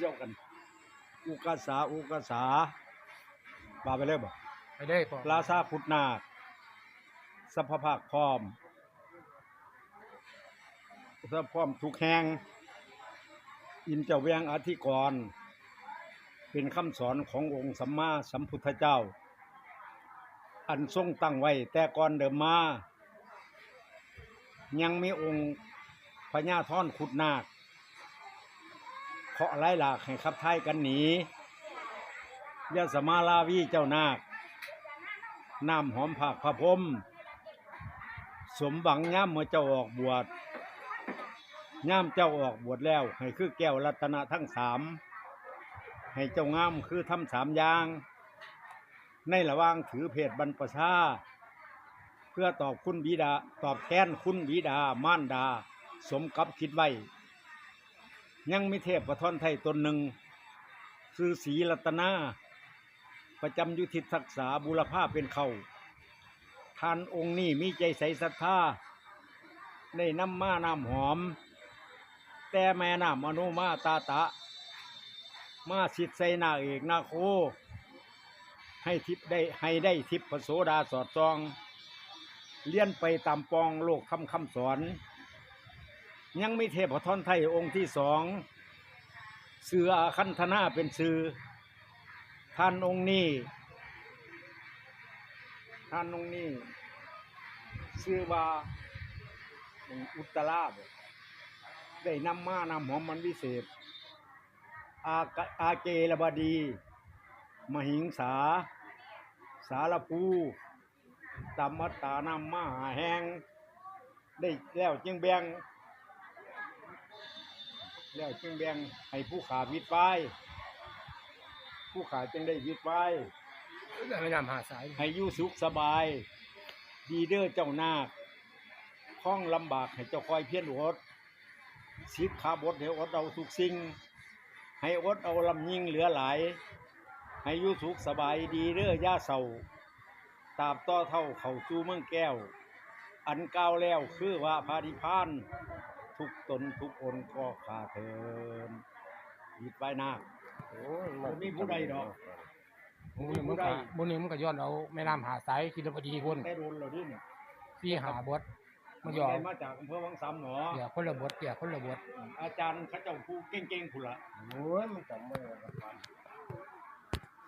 เชี่ยวกัน อุกาสาอุกาสาบาไปเลยบ่ไปได้พอราชาพุทธนาคสัพพภาคพร้อมสัพพร้อมทุกแห่งอินเจ้าเวียงอธิกร เป็นคำสอนขององค์สัมมาสัมพุทธเจ้า อันทรงตั้งไว้แต่ก่อนเดิมมา ยังมีองค์พญาท่อนขุดนาค เคาะไล่หลากให้ขับไทายกันหนียาสมาลาวีเจ้านาคน้ำหอมผักพระพรมสมบังย่ำเมื่อเจ้าออกบวชย่ำเจ้าออกบวชแล้ว ให้คือแก้วรัตนะทั้งสามให้เจ้างามคือทำสามอย่าง ในระว่างถือเพศบรรพชา เพื่อตอบคุณบิดา ตอบแทนคุณบิดามารดา สมกับคิดไว้ ยังมีเทพประทอนไทยตนหนึ่งคือศีรัตนา ประจำยุทิศศักษาบุรพาเป็นเขาท่านองค์นี้มีใจใสศรัทธาได้น้ำมาน้ำหอม แต่แม่น้ำอนุมาตาตะ มาสิทธิ์ใส่นาเอกนาโค ให้ทิพได้ให้ได้ทิพพโสดาสอดจอง เลี้ยนไปตามปองโลกคำคำสอน ยังมีเทพทอนไทยองค์ที่สองเสืออาคันธนาเป็นสือท่านองค์นี้ ท่านองค์นี้ชื่อว่าอุตตราบได้นำมานำหอมมันวิเศษ อากะอาเกระบดี มหิงสา สารภูตมตตานำมาหาแหงได้แล้วจึงแบ่ง แล้วจึงแบ่งให้ผู้ขาวิดไว้ผู้ขาจึงได้วิดไว้ไม่นำหาสายให้อยู่สุขสบาย ดีเด้อเจ้านาคข้องลำบากให้เจ้าคอยเพียรอดสิบขาบดให้อดเอาทุกสิ่ง ให้อดเอาลำยิ่งเหลือหลาย ให้อยู่สุขสบายดีเด้อย่าเศร้าตราบต่อเท่าเขาสู่เมืองแก้ว อันก้าวแล้วคือว่าพานิพาน ทุกตนทุกคนก็ขาเทินยิดไว้นาคโอ้ยบ่มีผู้ใดดอกบุญมันก็บุญนี่มันก็ย้อนเอาแม่น้ำหาสายกินพอดีคนได้โดนเหรอดิเนี่ยพี่หาบทมันย้อนได้มาจากอำเภอวังสามหนอเกี่ยคนละบทเกี่ยคนละบทอาจารย์เขาเจ้าผู้เก่งๆผู้ละ โอ้ยมันจำไม่ได้ครับ